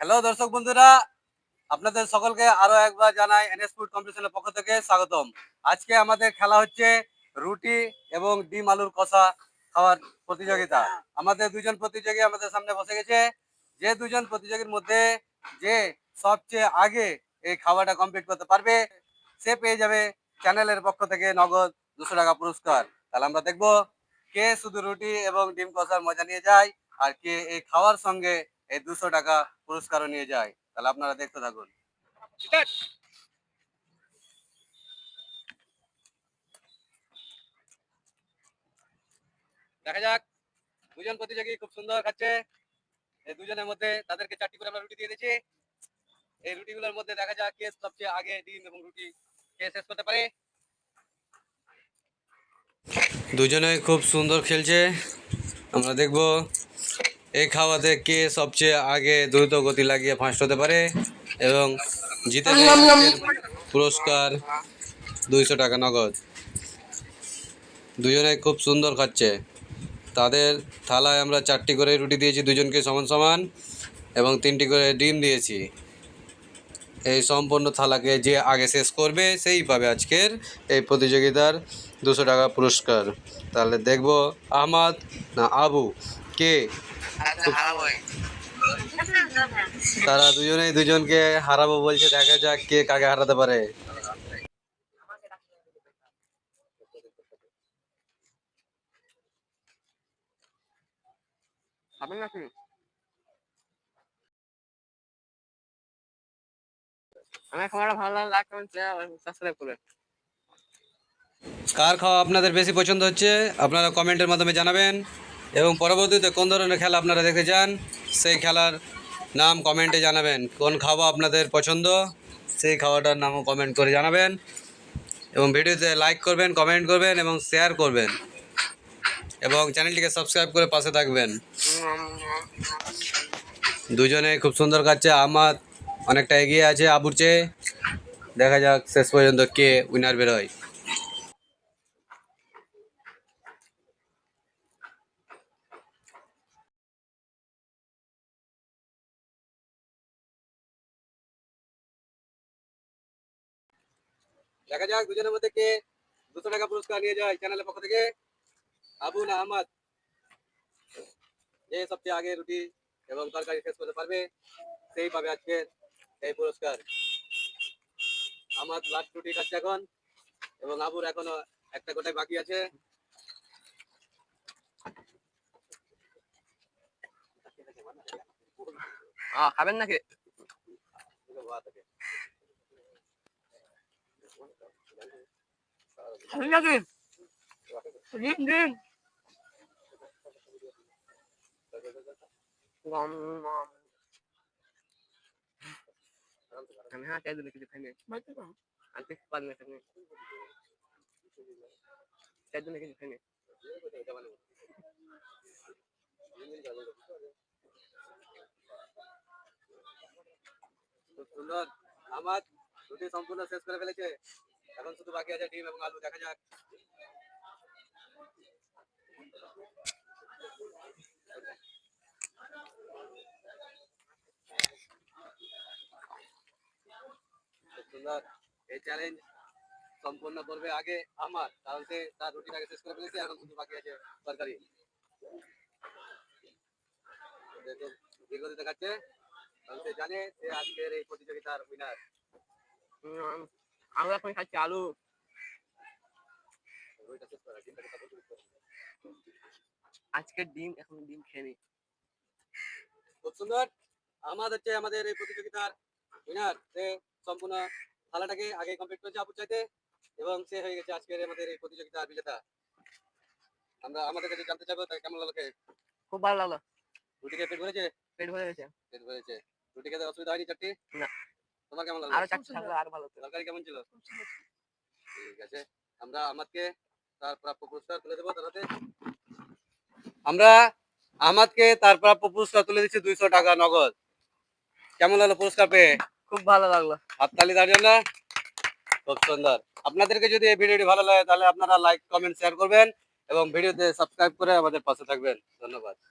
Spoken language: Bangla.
হ্যালো দর্শক বন্ধুরা, আপনাদের সকলকে আরও একবার জানাই এনএস ফুড কম্পিটিশনের পক্ষ থেকে স্বাগতম। আজকে আমাদের খেলা হচ্ছে রুটি এবং ডিম আলুর কষা খাওয়ার প্রতিযোগিতা। আমাদের দুজন প্রতিযোগী আমাদের সামনে বসে গেছে। যে দুজন প্রতিযোগীর মধ্যে যে সবচেয়ে আগে এই খাওয়াটা কমপ্লিট করতে পারবে, সে পেয়ে যাবে চ্যানেলের পক্ষ থেকে নগদ দুশো টাকা পুরস্কার। তাহলে আমরা দেখব কে শুধু রুটি এবং ডিম কষার মজা নিয়ে যায় আর কে এই খাওয়ার সঙ্গে এই দুশো টাকা পুরস্কারও নিয়ে যায়। তাহলে আপনারা দেখতে থাকুন। দেখা যাক দুজন প্রতিযোগী খুব সুন্দর খাচ্ছে। এই দুজনের মধ্যে তাদেরকে চারটি করে আমরা রুটি দিয়ে দিয়েছি এই রুটিগুলোর মধ্যে দেখা যাক কে সবচেয়ে আগে ডিম এবং রুটি কে শেষ করতে পারে। দুজনে খুব সুন্দর খেলছে। আমরা দেখব এই খাওয়াতে কে সবচেয়ে আগে দ্রুত গতি লাগিয়ে ফার্স্ট হতে পারে? এবং জিতে পুরস্কার দুইশো টাকা নগদ। দুজনে খুব সুন্দর খাচ্ছে। তাদের থালায় আমরা চারটি করে রুটি দিয়েছি দুজনকে সমান সমান এবং তিনটি করে ডিম দিয়েছি। এই সম্পূর্ণ থালাকে যে আগে শেষ করবে সেই পাবে আজকের এই প্রতিযোগিতার দুশো টাকা পুরস্কার। তাহলে দেখব আহমাদ না আবু? কে? তারা দুজনেই দুজনকে হারাবো বলছে দেখা যাক কে কাকে হারাতে পারে। খাবেন নাকি? আমার খাবারটা ভালো লাগলে লাইক কমেন্ট সাবস্ক্রাইব করবেন কার। খাওয়া আপনাদের বেশি পছন্দ হচ্ছে আপনারা কমেন্টের মাধ্যমে জানাবেন। এবং পরবর্তীতে কোন ধরনের খেলা আপনারা দেখতে চান সেই খেলার নাম কমেন্টে জানাবেন। কোন খাওয়া আপনাদের পছন্দ, সেই খাওয়াটার নামও কমেন্ট করে জানাবেন। এবং ভিডিওতে লাইক করবেন কমেন্ট করবেন এবং শেয়ার করবেন। এবং চ্যানেলটিকে সাবস্ক্রাইব করে পাশে থাকবেন। দুজনে খুব সুন্দর কাটছে। আমার অনেকটা এগিয়ে আছে আবুর চেয়ে। দেখা যাক শেষ পর্যন্ত কে উইনার বেরোয় দেখা যাক, দুজনের মধ্যে কে দুশো টাকা পুরস্কার নিয়ে যায় চ্যানেলের পক্ষ থেকে। আবু না আহমদ, যে সবচেয়ে আগে রুটি এবং তরকারি শেষ করতে পারবে, সেই পাবে আজকে এই পুরস্কার। আমার লাস্ট রুটি খাচ্ছে এখন এবং আবুর এখনও একটা গোটাই বাকি আছে। খাবেন নাকি? খাবেন নাকি দিন দিন গম গম আমি হ্যাঁ চাই দিলে কিছু খাইনি আর পারি না খাইনি চাই দিলে কিছু খাইনি সুন্দর। আমার রুটি সম্পূর্ণ শেষ করে ফেলেছে। এখন শুধু বাকি আছে ডিম এবং আলু, দেখা যাক। এই চ্যালেঞ্জ সম্পূর্ণ করবে আগে আমার, কারণ সে তার রুটিটাকে শেষ করে ফেলেছে, এখন শুধু বাকি আছে তরকারি। দেখুন দেখাচ্ছে, কারণ সে জানে সে আজকের এই প্রতিযোগিতার উইনার উম, আমি এখন খাচ্ছি আলু। আজকে ডিম এখন ডিম খেয়ে নি। খুব সুন্দর। আমার হচ্ছে আমাদের এই প্রতিযোগিতার উইনার সে সম্পূর্ণ খেলাটাকে আগে কমপ্লিট করেছে আপুর চাইতে এবং সে হয়ে গেছে আজকের আমাদের এই প্রতিযোগিতার বিজেতা। আমরা আমাদের কাছে জানতে চাইব তার কেমন লাগল খুব ভালো লাগল। রুটি খেয়ে পেট ভরেছে? পেট ভরে গেছে। পেট ভরেছে। রুটি খেতে অসুবিধা হয়নি চারটি? না। তোমার কেমন লাগল? আরও চারটে থাকলে আরও ভালো হতো। তরকারি কেমন ছিল? ঠিক আছে আমরা আমাদকে তার প্রাপ্য পুরস্কার তুলে দেবো আমরা আমাদকে তার প্রাপ্য পুরস্কার তুলে দিচ্ছি দুইশো টাকা নগদ। কেমন লাগল পুরস্কার পেয়ে? খুব ভালো লাগল। হাততালি তার জন্য খুব সুন্দর। আপনাদেরকে যদি এই ভিডিওটি ভালো লাগে তাহলে আপনারা লাইক কমেন্ট শেয়ার করবেন এবং ভিডিওতে সাবস্ক্রাইব করে আমাদের পাশে থাকবেন। ধন্যবাদ।